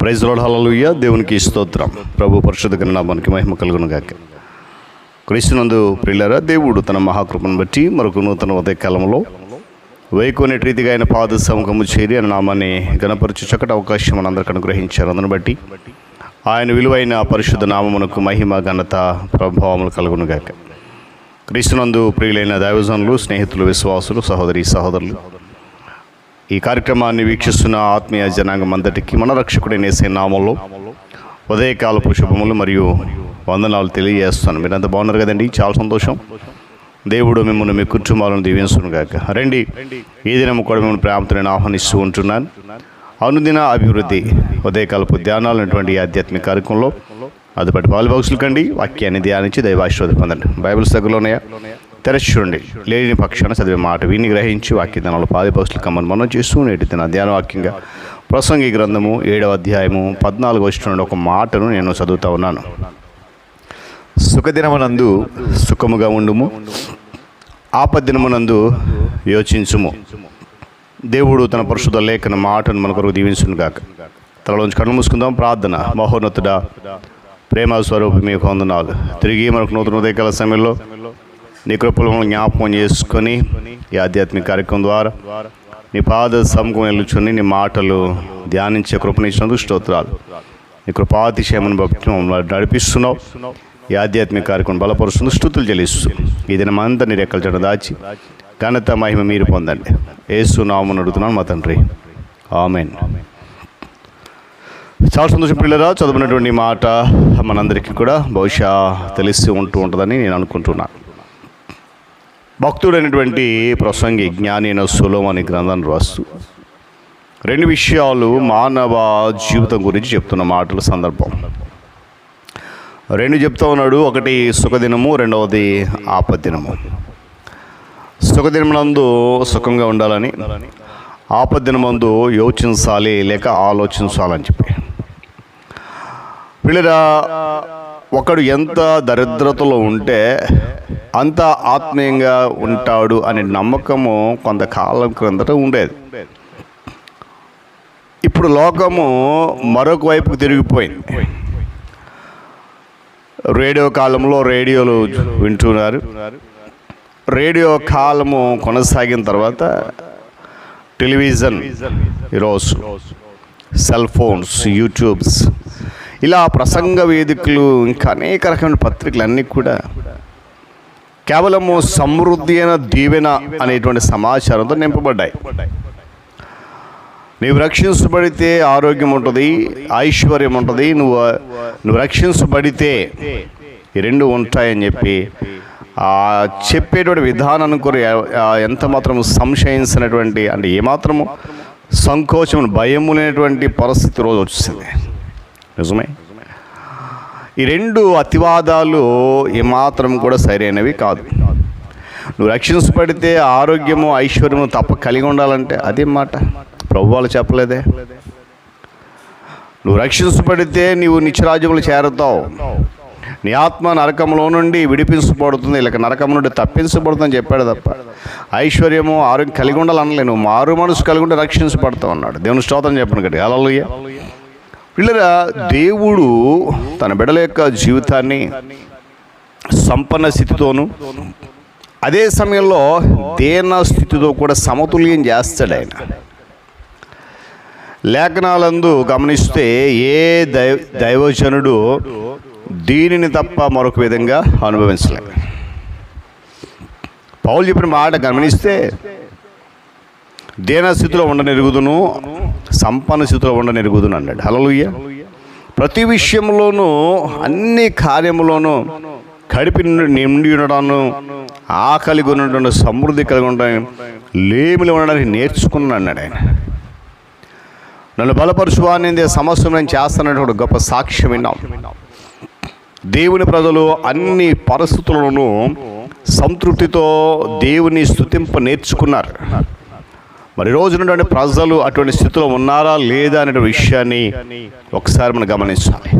Praise load హల్లెలూయా. దేవునికి స్తోత్రం. ప్రభు పరిశుద్ధ గణనామానికి మహిమ కలుగును గాక క్రీస్తునందు ప్రియులరా దేవుడు తన మహాకృపను బట్టి మరొక నూతన ఉదయ కాలంలో వైకోనే రీతిగా ఆయన పాద సముఖము చేరి ఆయన నామాన్ని గణపరచు చక్కటి అవకాశం మనందరికీ అనుగ్రహించారు. అందును బట్టి ఆయన విలువైన పరిశుద్ధ నామమునకు మహిమ ఘనత ప్రభావములు కలుగును గాక క్రీస్తునందు ప్రియులైన దైవజనులు స్నేహితులు విశ్వాసులు సహోదరి సహోదరులు ఈ కార్యక్రమాన్ని వీక్షిస్తున్న ఆత్మీయ జనాంగం అంతటికి మన రక్షకుడైన యేసే నామంలో ఉదయకాలపు శుభములు మరియు వందనాలు తెలియజేస్తాను మీరు అంత బాగున్నారు కదండి? చాలా సంతోషం. దేవుడు మిమ్మల్ని మీ కుటుంబాలను దీవించును గాక రండి. ఈ దినం కూడా మిమ్మల్ని ప్రేమతో నేను ఆహ్వానిస్తూ ఉంటున్నాను. అనుదిన అభివృద్ధి ఉదయకాలపు ధ్యానాలు అనేటువంటి ఆధ్యాత్మిక కార్యక్రమంలో. అదుపటి పాలుబాక్సులు కండి. వాక్యాన్ని ధ్యానించి దైవాశ్రోధి పొందండి. బైబిల్స్ దగ్గరలోనే తెరచి చూడండి. లేని పక్షాన చదివే మాట విని గ్రహించి వాక్య దినాలు పాలిపోస్తులు కమ్మని మనం చేస్తూ నేటి దిన ధ్యాన వాక్యంగా ప్రసంగి గ్రంథము ఏడవ అధ్యాయము పద్నాలుగు వచ్చిన ఒక మాటను నేను చదువుతా ఉన్నాను. సుఖదినమునందు సుఖముగా ఉండుము. ఆపదినమునందు యోచించుము. దేవుడు తన పరిశుద్ధ లేఖన మాటను మన కొరకు దీవించును గాక. తలలోంచి కళ్ళు మూసుకుందాం. ప్రార్థన. మహోన్నతుడా ప్రేమ స్వరూపం మీకు వందనాలు. తిరిగి మనకు నూతన ఉదయకాల సమయంలో నీ కృపలను జ్ఞాపకం చేసుకొని ఈ ఆధ్యాత్మిక కార్యక్రమం ద్వారా నీ పాద సముఖం నిలుచుని నీ మాటలు ధ్యానించే కృపనిచ్చినందుకు స్తోత్రాలు. నీ కృపాతిశయమని బట్టి నడిపిస్తున్నావు. ఈ ఆధ్యాత్మిక కార్యక్రమం బలపరుస్తుంది స్థుతులు చెల్లిస్తూ ఈ దినమంతా నీ రెక్కల చెడ దాచి ఘనత మహిమ మీరు పొందండి. ఏసు నామని అడుగుతున్నాను మా తండ్రి. ఆమెన్. చాలా సంతోషం పిల్లరా చదువుకున్నటువంటి మాట మనందరికీ కూడా బహుశా తెలిసి ఉంటూ ఉంటుందని నేను అనుకుంటున్నాను భక్తుడైనటువంటి ప్రసంగి జ్ఞానైన సులం అనే గ్రంథాన్ని రాస్తూ రెండు విషయాలు మానవ జీవితం గురించి చెప్తున్న మాటల సందర్భం. రెండు చెప్తా ఉన్నాడు. ఒకటి సుఖదినము రెండవది ఆపద్దినము. సుఖదినమునందు సుఖంగా ఉండాలని ఆపద్దినమందు యోచించాలి లేక ఆలోచించాలని చెప్పి. పిల్లరా ఒకడు ఎంత దరిద్రతలో ఉంటే అంత ఆత్మీయంగా ఉంటాడు అనే నమ్మకము కొంతకాలం క్రిందట ఉండేది. ఇప్పుడు లోకము మరొక వైపుకు తిరిగిపోయింది. రేడియో కాలంలో రేడియోలు వింటున్నారు. రేడియో కాలము కొనసాగిన తర్వాత టెలివిజన్ ఈరోజు సెల్ ఫోన్స్ యూట్యూబ్స్ ఇలా ప్రసంగ వేదికలు ఇంకా అనేక రకమైన పత్రికలు అన్నీ కూడా కేవలము సమృద్ధి అయిన దీవెన అనేటువంటి సమాచారంతో నింపబడ్డాయి. నీవు రక్షించబడితే ఆరోగ్యం ఉంటుంది ఐశ్వర్యం ఉంటుంది నువ్వు నువ్వు రక్షించబడితే ఈ రెండు ఉంటాయని చెప్పి ఆ చెప్పేటువంటి విధానాన్ని కూడా ఎంత మాత్రం సంశయించినటువంటి అంటే ఏమాత్రము సంకోచం భయము లేనటువంటి పరిస్థితి రోజు వచ్చింది నిజమే. ఈ రెండు అతివాదాలు ఏమాత్రం కూడా సరైనవి కాదు. నువ్వు రక్షించబడితే ఆరోగ్యము ఐశ్వర్యము తప్ప కలిగి ఉండాలంటే అదే మాట. ప్రభు వాళ్ళు చెప్పలేదే. నువ్వు రక్షించబడితే నీవు నిత్యరాజ్యములు చేరుతావు. నీ ఆత్మ నరకంలో నుండి విడిపించబడుతుంది. లేక నరకం నుండి తప్పించబడుతుందని చెప్పాడు తప్ప ఐశ్వర్యము ఆరోగ్యం కలిగి ఉండాలనలే నువ్వు మారు మనసు కలిగి ఉండి రక్షించబడతావు అన్నాడు. దేవుని స్తోత్రం చెప్పను కదా అలలుయ్య పిల్లరా దేవుడు తన బిడల యొక్క జీవితాన్ని సంపన్న స్థితితోనూ అదే సమయంలో దేన స్థితితో కూడా సమతుల్యం చేస్తాడు ఆయన. లేఖనాలందు గమనిస్తే ఏ దైవ దైవజనుడు దీనిని తప్ప మరొక విధంగా అనుభవించలే. పౌలు చెప్పిన మాట గమనిస్తే దేన స్థితిలో ఉండనెరుగుదును సంపన్న స్థితిలో ఉండనెరుగుదును అన్నాడు. హలలుయ్య ప్రతి విషయంలోనూ అన్ని కార్యములోనూ కడిపి నిండి ఉండడాను ఆకలి ఉండడం సమృద్ధి కలిగి ఉండడం లేమిలు ఉండడానికి నేర్చుకున్నాను అన్నాడు ఆయన. నన్ను బలపరుచువాని సమస్య నేను చేస్తానంటే గొప్ప సాక్ష్యం విన్నాం. దేవుని ప్రజలు అన్ని పరిస్థితులను సంతృప్తితో దేవుని స్థుతింప నేర్చుకున్నారు. మరి రోజున ప్రజలు అటువంటి స్థితిలో ఉన్నారా లేదా అనే విషయాన్ని ఒకసారి మనం గమనించాలి.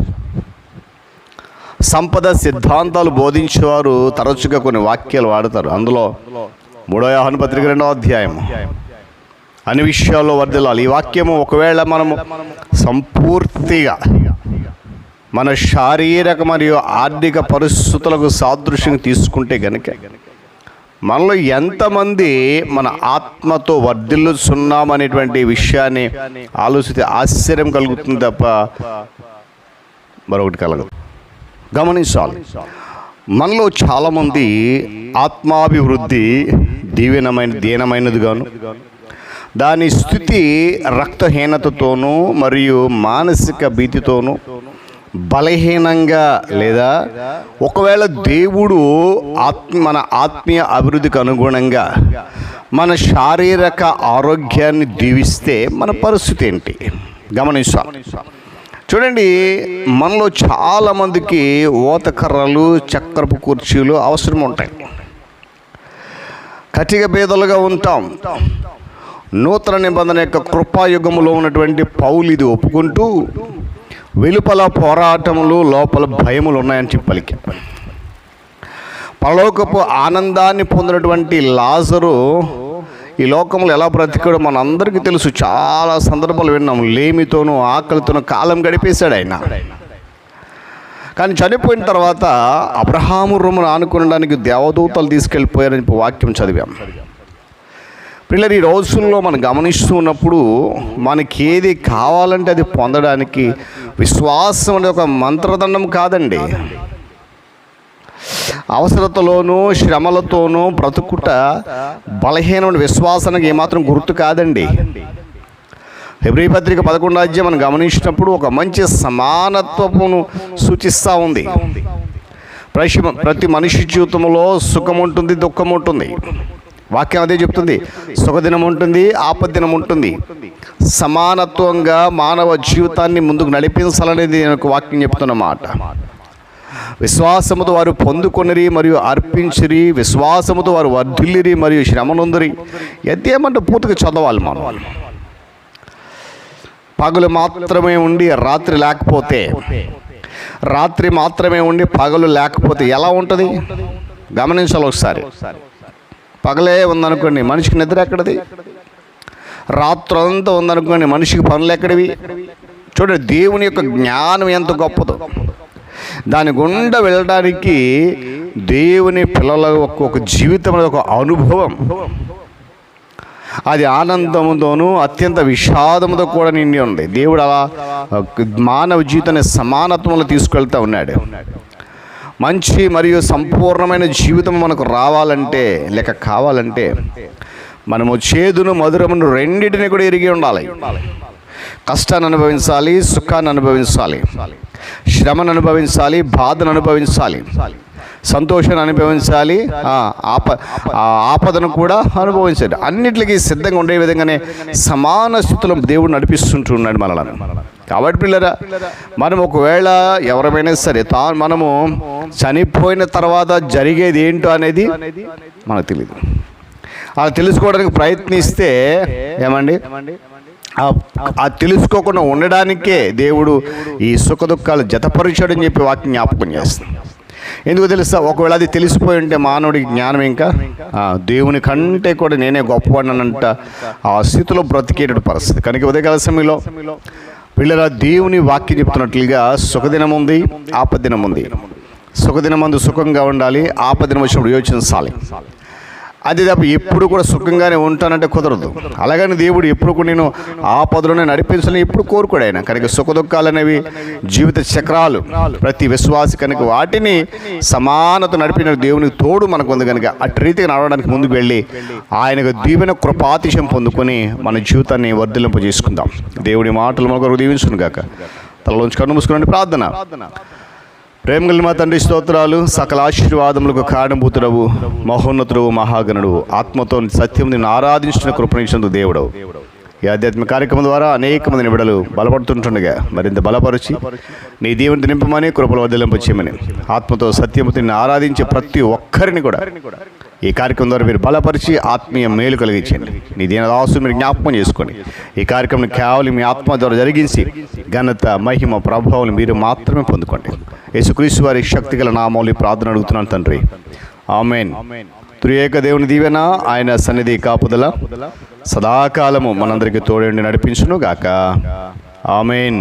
సంపద సిద్ధాంతాలు బోధించేవారు తరచుగా కొన్ని వాక్యాలు వాడతారు. అందులో మూడో యాహన పత్రిక రెండో అధ్యాయం అన్ని విషయాల్లో వర్దిల్లాలి ఈ వాక్యము ఒకవేళ మనము సంపూర్తిగా మన శారీరక మరియు ఆర్థిక పరిస్థితులకు సాదృశ్యం తీసుకుంటే గనుక మనలో ఎంతమంది మన ఆత్మతో వర్ధిల్లుచున్నామనేటువంటి విషయాన్ని ఆలోచిస్తే ఆశ్చర్యం కలుగుతుంది తప్ప మరొకటి కలగదు. గమనించాలి. మనలో చాలామంది ఆత్మాభివృద్ధి దీవెనమైన దీనమైనది గాను దాని స్థితి రక్తహీనతతోనూ మరియు మానసిక భీతితోనూ బలహీనంగా లేదా ఒకవేళ దేవుడు ఆత్మ మన ఆత్మీయ అభివృద్ధికి అనుగుణంగా మన శారీరక ఆరోగ్యాన్ని దీవిస్తే మన పరిస్థితి ఏంటి? గమనిస్తా చూడండి మనలో చాలామందికి ఓతకర్రలు చక్రపు కుర్చీలు అవసరం ఉంటాయి. కటిక బేదలుగా ఉంటాం. నూతన నిబంధన యొక్క కృపాయుగములో ఉన్నటువంటి పౌలు ఇది ఒప్పుకుంటూ వెలుపల పోరాటములు లోపల భయములు ఉన్నాయని చెప్పి పలికి పరలోకపు ఆనందాన్ని పొందినటువంటి లాజరు ఈ లోకంలో ఎలా బ్రతికాడో మనందరికీ తెలుసు. చాలా సందర్భాలు విన్నాం. లేమితోనూ ఆకలితోనూ కాలం గడిపేశాడు ఆయన. కానీ చనిపోయిన తర్వాత అబ్రహాము రొమ్మును ఆనుకునడానికి దేవదూతలు తీసుకెళ్ళిపోయారని వాక్యం చదివాం. పిల్లలు ఈ రోజుల్లో మనం గమనిస్తూ ఉన్నప్పుడు మనకి ఏది కావాలంటే అది పొందడానికి విశ్వాసం అనేది ఒక మంత్రదండం కాదండి. అవసరతలోనూ శ్రమలతోనూ బ్రతుకుట బలహీనమైన విశ్వాసానికి ఏమాత్రం గుర్తు కాదండి. హెబ్రీ పత్రిక పదకొండు అధ్యాయం మనం గమనించినప్పుడు ఒక మంచి సమానత్వమును సూచిస్తూ ఉంది. ప్రతి ప్రతి మనిషి జీవితంలో సుఖం ఉంటుంది దుఃఖం ఉంటుంది వాక్యం అదే చెప్తుంది. సుఖదినం ఉంటుంది ఆపదినం ఉంటుంది. సమానత్వంగా మానవ జీవితాన్ని ముందుకు నడిపించాలనేది నేను వాక్యం చెప్తున్నమాట విశ్వాసముతో వారు పొందుకొనిరి మరియు అర్పించిరి విశ్వాసముతో వారు వర్ధిల్లిరి మరియు శ్రమనుందిరి. ఎద్దేమంటే పూర్తిగా చదవాలి మనం. పగలు మాత్రమే ఉండి రాత్రి లేకపోతే రాత్రి మాత్రమే ఉండి పగలు లేకపోతే ఎలా ఉంటుంది? గమనించాలి ఒకసారి. పగలే ఉందనుకోండి మనిషికి నిద్ర ఎక్కడిది? రాత్రంతా ఉందనుకోండి మనిషికి పనులు ఎక్కడివి? చూడండి దేవుని యొక్క జ్ఞానం ఎంత గొప్పదో. దాని గుండా వెళ్ళడానికి దేవుని పిల్లల ఒక్కొక్క జీవితం అనేది ఒక అనుభవం. అది ఆనందముతోనూ అత్యంత విషాదముతో కూడా నిండి ఉంది. దేవుడు అలా మానవ జీవితాన్ని సమానత్వంలో తీసుకెళ్తా ఉన్నాడు. మంచి మరియు సంపూర్ణమైన జీవితం మనకు రావాలంటే లేక కావాలంటే మనము చేదును మధురమును రెండింటిని కూడా ఎరిగి ఉండాలి. కష్టాన్ని అనుభవించాలి సుఖాన్ని అనుభవించాలి శ్రమను అనుభవించాలి బాధను అనుభవించాలి. సంతోషాన్ని అనుభవించాలి. ఆప ఆపదను కూడా అనుభవించాలి. అన్నిటికీ సిద్ధంగా ఉండే విధంగానే సమాన స్థితిలో దేవుడు నడిపిస్తుంటున్నాడు మనలను. కాబట్టి పిల్లరా మనం ఒకవేళ ఎవరమైనా సరే తా మనము చనిపోయిన తర్వాత జరిగేది ఏంటో అనేది మనకు తెలియదు అలా తెలుసుకోవడానికి ప్రయత్నిస్తే ఏమండి? ఆ- ఆ తెలుసుకోకుండా ఉండడానికే దేవుడు ఈ సుఖ దుఃఖాలు జతపరిచాడని చెప్పి వాక్యం జ్ఞాపకం చేస్తుంది. ఎందుకు తెలుస్తా? ఒకవేళ అది తెలిసిపోయి ఉంటే మానవుడికి జ్ఞానం ఇంకా? దేవుని కంటే కూడా నేనే గొప్పవాడినంట ఆ స్థితిలో బ్రతికేట పరిస్థితి. కనుక ఉదయకాల సమయంలో పిల్లల దేవుని వాక్యం చెప్తున్నట్లుగా సుఖదినం ఉంది ఆపదినం ఉంది. సుఖదినమందు సుఖంగా ఉండాలి ఆపదినం వచ్చినప్పుడు యోచించాలి అది తప్ప ఎప్పుడు కూడా సుఖంగానే ఉంటానంటే కుదరదు. అలాగని దేవుడు ఎప్పుడు కూడా నేను ఆపదలోనే నడిపించాలని ఎప్పుడు కోరుకోడు ఆయన. కనుక సుఖదుఖాలు అనేవి జీవిత చక్రాలు. ప్రతి విశ్వాసి కనుక వాటిని సమానత నడిపిన దేవునికి తోడు మనకు ఉంది కనుక అటు రీతిగా నడవడానికి ముందుకు వెళ్ళి ఆయనకు దీవెన కృపాతిశయం పొందుకొని మన జీవితాన్ని వర్ధిలింపజేసుకుందాం దేవుడి మాటలు మనకు దీవించును గాక తలలోంచి కన్ను మూసుకుని ప్రార్థన. ప్రేమ మా తండ్రి స్తోత్రాలు సకల ఆశీర్వాదములకు కారణభూతుడవు మహోన్నతుడు మహాగణుడు ఆత్మతో సత్యం నిన్ను ఆరాధించిన కృపణించినందుకు దేవుడవు. ఈ ఆధ్యాత్మిక కార్యక్రమం ద్వారా అనేక మంది బిడలు బలపడుతుంటుండగా మరింత బలపరిచి నీ దేవుని నింపమని కృపలు వదిలింపచేయమని ఆత్మతో సత్యముతో నిన్ను ఆరాధించే ప్రతి ఒక్కరిని కూడా ఈ కార్యక్రమం ద్వారా మీరు బలపరిచి ఆత్మీయ మేలు కలిగించండి. నీ దీని దాసు మీరు జ్ఞాపకం చేసుకోండి. ఈ కార్యక్రమం కేవలం మీ ఆత్మ ద్వారా జరిగించి ఘనత మహిమ ప్రభావం మీరు మాత్రమే పొందుకోండి. యేసుక్రీస్తు వారి శక్తి గల నామౌలి ప్రార్థన అడుగుతున్నాను తండ్రి. ఆమెన్. త్రియేక దేవుని దీవెన ఆయన సన్నిధి కాపుదల. సదాకాలము మనందరికీ తోడండి నడిపించును గాక ఆమెన్.